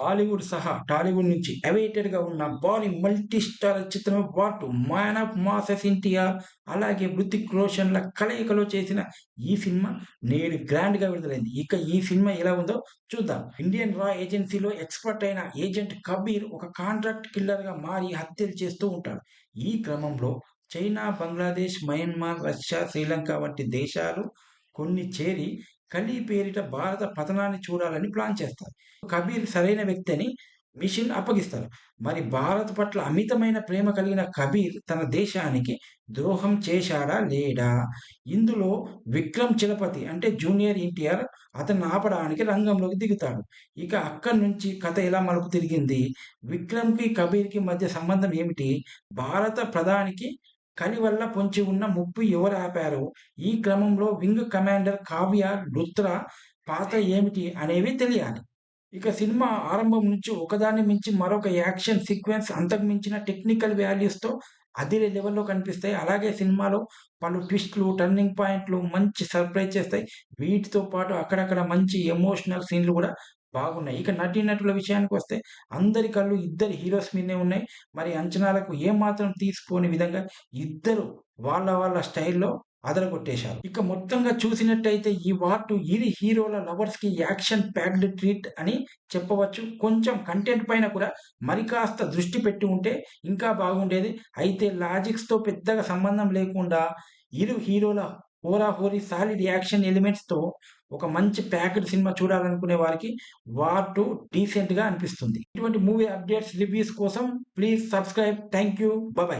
బాలీవుడ్ సహా టాలీవుడ్ నుంచి అవైటెడ్గా ఉన్న బాలీ మల్టీ స్టార్ చిత్రం what? Man of masses NTR అలాగే హృతిక్ రోషన్ల కలయికలో చేసిన ఈ సినిమా నేడు గ్రాండ్గా విడుదలైంది. ఇక ఈ సినిమా ఎలా ఉందో చూద్దాం. ఇండియన్ రా ఏజెన్సీలో ఎక్స్పర్ట్ అయిన ఏజెంట్ కబీర్ ఒక కాంట్రాక్ట్ కిల్లర్గా మారి హత్యలు చేస్తూ ఉంటాడు. ఈ క్రమంలో China Bangladesh Myanmar Russia Sri Lanka వంటి దేశాలు కొన్ని చేరి కలీ పేరిట భారత పతనాన్ని చూడాలని ప్లాన్ చేస్తారు. కబీర్ సరైన వ్యక్తి అని మిషన్ అప్పగిస్తారు. మరి భారత్ పట్ల అమితమైన ప్రేమ కలిగిన కబీర్ తన దేశానికి ద్రోహం చేశాడా లేడా? ఇందులో విక్రమ్ చిలపతి అంటే జూనియర్ ఎన్టీఆర్ అతన్ని ఆపడానికి రంగంలోకి దిగుతాడు. ఇక అక్కడి నుంచి కథ ఎలా మలుపు తిరిగింది? విక్రమ్కి కబీర్కి మధ్య సంబంధం ఏమిటి? భారత ప్రధానికి కలి వల్ల పొంచి ఉన్న ముప్పు ఎవరు ఆపారు? ఈ క్రమంలో వింగ్ కమాండర్ కావ్య లుత్రా పాత్ర ఏమిటి అనేవి తెలియాలి. ఇక సినిమా ఆరంభం నుంచి ఒకదాన్ని మించి మరొక యాక్షన్ సీక్వెన్స్ అంతకు మించిన టెక్నికల్ వాల్యూస్తో అదిరే లెవెల్లో కనిపిస్తాయి. అలాగే సినిమాలో పలు ట్విస్ట్లు టర్నింగ్ పాయింట్లు మంచి సర్ప్రైజ్ చేస్తాయి. వీటితో పాటు అక్కడక్కడ మంచి ఎమోషనల్ సీన్లు కూడా బాగున్నాయి. ఇక నటీనటుల విషయానికి వస్తే అందరి కళ్ళు ఇద్దరు హీరోస్ మీదనే ఉన్నాయి. మరి అంచనాలకు ఏమాత్రం తీసుకోని విధంగా ఇద్దరు వాళ్ళ వాళ్ళ స్టైల్లో అదరగొట్టేశారు. ఇక మొత్తంగా చూసినట్టయితే ఈ వార్టు ఇరు హీరోల లవర్స్కి యాక్షన్ ప్యాక్డ్ ట్రీట్ అని చెప్పవచ్చు. కొంచెం కంటెంట్ పైన కూడా మరి కాస్త దృష్టి పెట్టి ఉంటే ఇంకా బాగుండేది. అయితే లాజిక్స్తో పెద్దగా సంబంధం లేకుండా ఇరు హీరోల హోరాహోరీ సాలిడ్ యాక్షన్ ఎలిమెంట్స్తో ఒక మంచి ప్యాకెడ్ సినిమా చూడాలనుకునే వారికి వార్ డీసెంట్గా అనిపిస్తుంది. ఇటువంటి మూవీ అప్డేట్స్ రివ్యూస్ కోసం please subscribe. Thank you bye.